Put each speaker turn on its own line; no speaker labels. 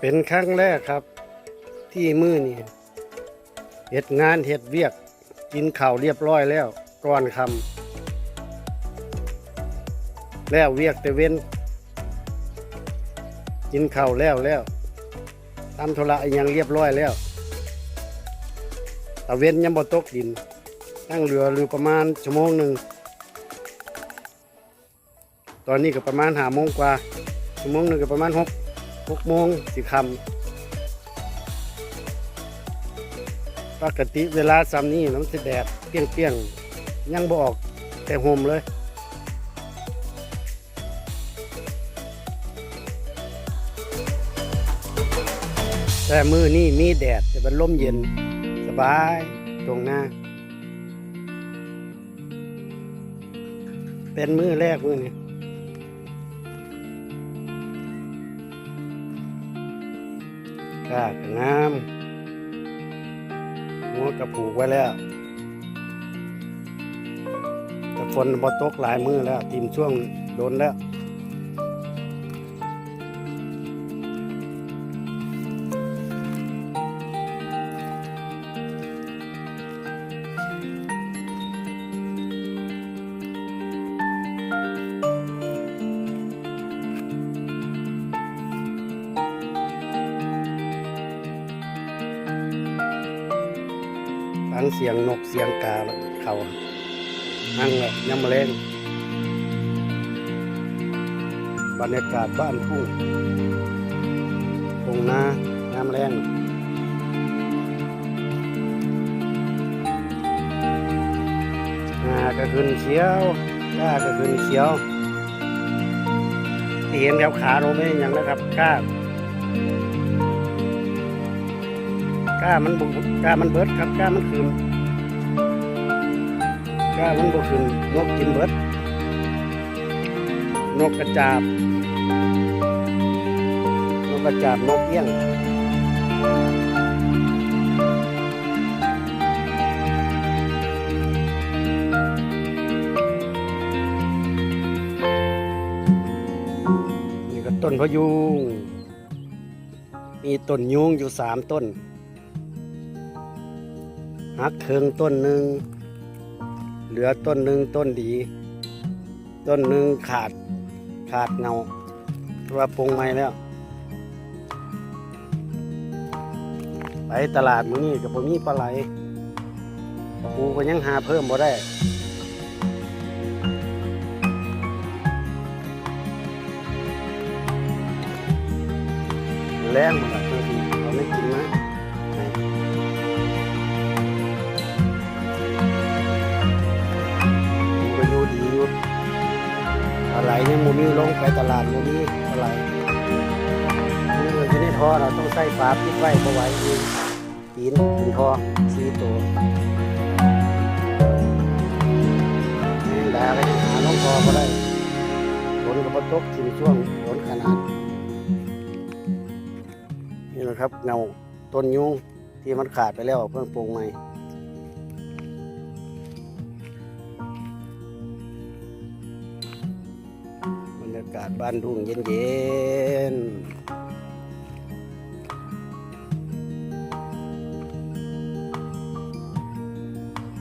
เป็นครั้งแรกครับ ที่มือนี่เฮ็ดงานเฮ็ดเวียก กินข้าวเรียบร้อยแล้วก่อนคำแล้วเวียกแต่เว้น กินข้าวแล้วแล้วทำธุระยังเรียบร้อยแล้วตะเว้นยังบ่ตกดินตั้งเรือเรือประมาณชั่วโมงหนึ่งตอนนี้ก็ประมาณหาโมงกว่าชั่วโมงหนึ่งก็ประมาณหก หกโมงสิคำปกติเวลาซ้ำนี้น้ำสิแดดเปรี้ยงเปียงๆยังบออกแต่ห่มเลยแต่มือนี่มีแดดแต่มันลมเย็น สบายตรงหน้า เป็นมือแรกมือนี่ ก้ากงามหัวกระผูกไว้แล้วแต่ฝนบอตกหลายมือแล้วทีมช่วงโดนแล้ว ฟังเสียงนกเสียงกาเขานั่งเลยยำมะเร็งบรรยากาศบ้านทุ่งทุ่งนาน้ำแรงงาก็ขึ้นเขียวหญ้าก็ขึ้นเขียวที่เห็นแถวขาเราไม่ยังนะครับข้า ก้ามันบุก้ามันเบิดครับก้ามันคืนก้ามันบุคืนนกกินเบิด นกกระจาบ นกกระจาบนกเอี้ยงนี่ก็ต้นพยุงมีต้นยุงอยู่สามต้น หักเคิงต้นหนึ่งเหลือต้นหนึ่งต้นดี ต้นหนึ่งขาดขาดเงาเราะว่าปรุงใหม่แล้ว ไปตลาดมื้อนี้กับผมมีปลาไหลปูก็ยังหาเพิ่มบ่ได้แรงมาบางทีเราไม่กินนะ อยู่ดีอยู่อะไรเนี่ยมูมีลงไปตลาดมูมีอะไรนี่มันจะได้ทอเราต้องใส่ฝาปิดไว้เพราะไว้เองปีนเป็นทอสีตัวแมงดาก็ยังหาลงคอก็ได้ฝนก็บ่ตกถึงช่วงฝนขนาด นี่แหละครับเงาต้นยุงที่มันขาดไปแล้วเพิ่งปลูกใหม่ากาศบ้านทุ่งเย็นๆ